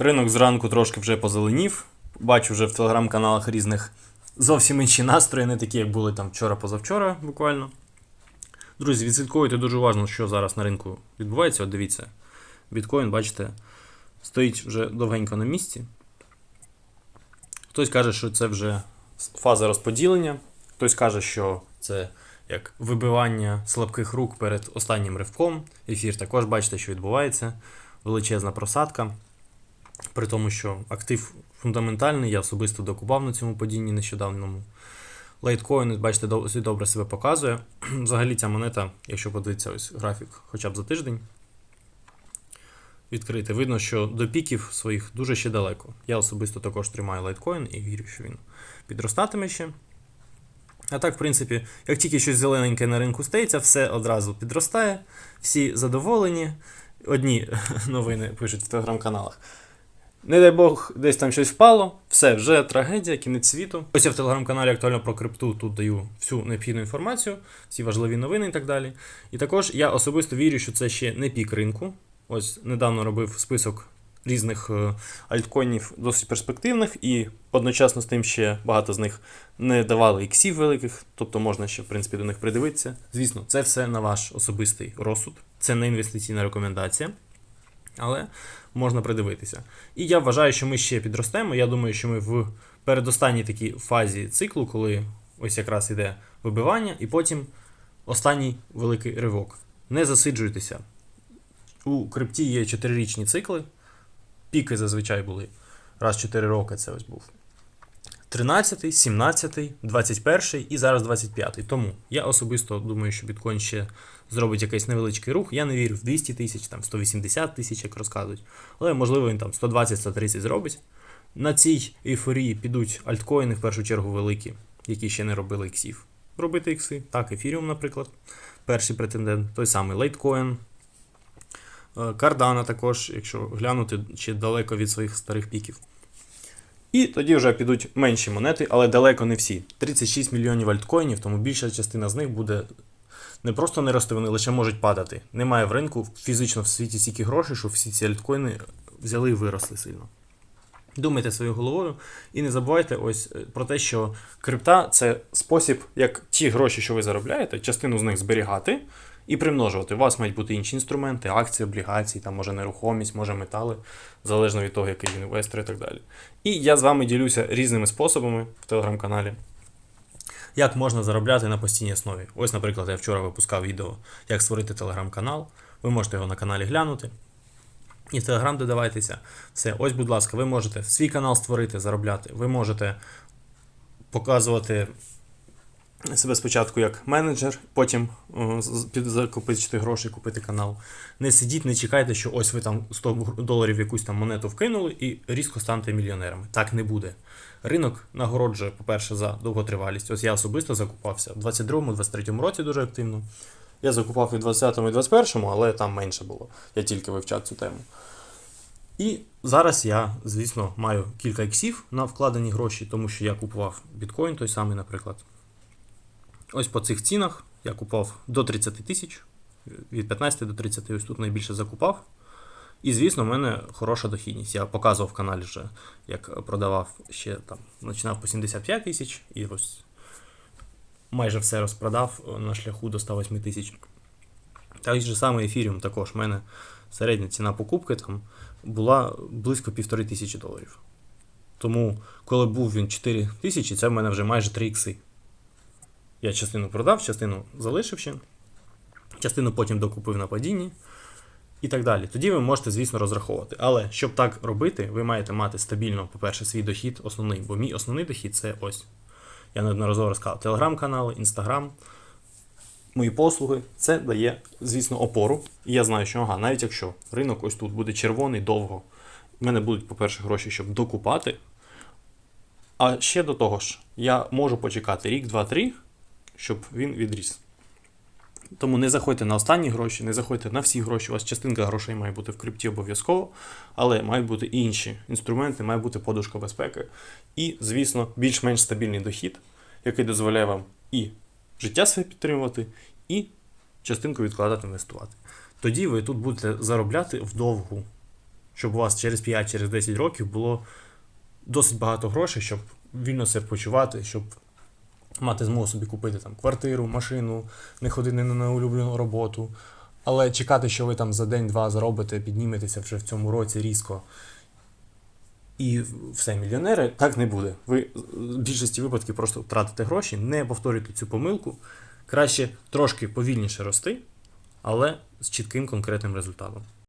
Ринок зранку трошки вже позеленів. Бачу вже в телеграм-каналах різних зовсім інші настрої, не такі, як були там вчора-позавчора, буквально. Друзі, відслідковуйте дуже уважно, що зараз на ринку відбувається. От дивіться, біткоін, бачите, стоїть вже довгенько на місці. Хтось каже, що це вже фаза розподілення, хтось каже, що це як вибивання слабких рук перед останнім ривком. Ефір також бачите, що відбувається. Величезна просадка. При тому, що актив фундаментальний, я особисто докупав на цьому падінні нещодавному. Лайткоін, бачите, досить добре себе показує. Взагалі ця монета, якщо подивитися ось графік хоча б за тиждень, відкрити, видно, що до піків своїх дуже ще далеко. Я особисто також тримаю лайткоін і вірю, що він підростатиме ще. А так, в принципі, як тільки щось зелененьке на ринку стається, все одразу підростає, всі задоволені. Одні новини пишуть в телеграм-каналах. Не дай Бог, десь там щось впало, все, вже трагедія, кінець світу. Ось я в телеграм-каналі актуально про крипту тут даю всю необхідну інформацію, всі важливі новини і так далі. І також я особисто вірю, що це ще не пік ринку. Ось недавно робив список різних е, альткоїнів досить перспективних, і одночасно з тим ще багато з них не давали іксів великих, тобто можна ще в принципі до них придивитися. Звісно, це все на ваш особистий розсуд, це не інвестиційна рекомендація. Але можна придивитися. І я вважаю, що ми ще підростемо. Я думаю, що ми в передостанній такій фазі циклу, коли ось якраз іде вибивання, і потім останній великий ривок. Не засиджуйтеся. У крипті є 4-річні цикли. Піки зазвичай були Раз 4 роки, це ось був. 13, 17, 21 і зараз 25. Тому я особисто думаю, що біткоін ще зробить якийсь невеличкий рух. Я не вірю в 200 тисяч, там 180 тисяч, як розказують. Але можливо він там 120-130 зробить. На цій ейфорії підуть альткоїни, в першу чергу, великі, які ще не робили іксів. Робити ікси. Так, ефіріум, наприклад, перший претендент, той самий лейткоін. Кардана також, якщо глянути ще далеко від своїх старих піків. І тоді вже підуть менші монети, але далеко не всі. 36 мільйонів альткоїнів, тому більша частина з них буде не просто не рости, вони лише можуть падати. Немає в ринку фізично в світі стільки грошей, що всі ці альткоїни взяли і виросли сильно. Думайте своєю головою і не забувайте ось е, про те, що крипта це спосіб, як ті гроші, що ви заробляєте, частину з них зберігати і примножувати. У вас мають бути інші інструменти, акції, облігації, там може нерухомість, може метали, залежно від того, який він інвестор і так далі. І я з вами ділюся різними способами в телеграм-каналі. Як можна заробляти на постійній основі? Ось, наприклад, я вчора випускав відео, як створити телеграм-канал. Ви можете його на каналі глянути. І в Телеграм додавайтеся. Все, ось, будь ласка, ви можете свій канал створити, заробляти. Ви можете показувати себе спочатку як менеджер, потім під- закопичити гроші, купити канал. Не сидіть, не чекайте, що ось ви там 100 доларів якусь там монету вкинули і різко станете мільйонерами. Так не буде. Ринок нагороджує, по-перше, за довготривалість. Ось я особисто закупався в 22-23 році дуже активно. Я закупав і в 20-му, і 21-му, але там менше було. Я тільки вивчав цю тему. І зараз я, звісно, маю кілька іксів на вкладені гроші, тому що я купував біткоін, той самий, наприклад. Ось по цих цінах я купував до 30 тисяч, від 15 до 30, ось тут найбільше закупав. І, звісно, в мене хороша дохідність. Я показував в каналі вже, як продавав ще там, починав по 75 тисяч і ось майже все розпродав е, на шляху до 108 тисяч. Так же саме ефіріум також. У мене середня ціна покупки там була близько півтори тисячі доларів. Тому, коли був він 4 тисячі, це в мене вже майже 3 ікси. Я частину продав, частину залишив ще, частину потім докупив на падінні і так далі. Тоді ви можете, звісно, розраховувати. Але щоб так робити, ви маєте мати стабільно, по-перше, свій дохід основний, бо мій основний дохід це ось. Я неодноразово розказав телеграм-канали, інстаграм, мої послуги. Це дає, звісно, опору. І я знаю, що ага, навіть якщо ринок ось тут буде червоний довго, в мене будуть, по-перше, гроші, щоб докупати. А ще до того ж, я можу почекати рік, два, три, щоб він відріс. Тому не заходьте на останні гроші, не заходьте на всі гроші. У вас частинка грошей має бути в крипті обов'язково, але мають бути і інші інструменти, має бути подушка безпеки. І, звісно, більш-менш стабільний дохід, який дозволяє вам і життя своє підтримувати, і частинку відкладати інвестувати. Тоді ви тут будете заробляти вдовгу, щоб у вас через 5 через 10 років було досить багато грошей, щоб вільно себе почувати, щоб мати змогу собі купити там квартиру, машину, не ходити на неулюблену роботу. Але чекати, що ви там за день-два заробите, підніметеся вже в цьому році різко. І все, мільйонери, так не буде. Ви в більшості випадків просто втратите гроші, не повторюйте цю помилку. Краще трошки повільніше рости, але з чітким конкретним результатом.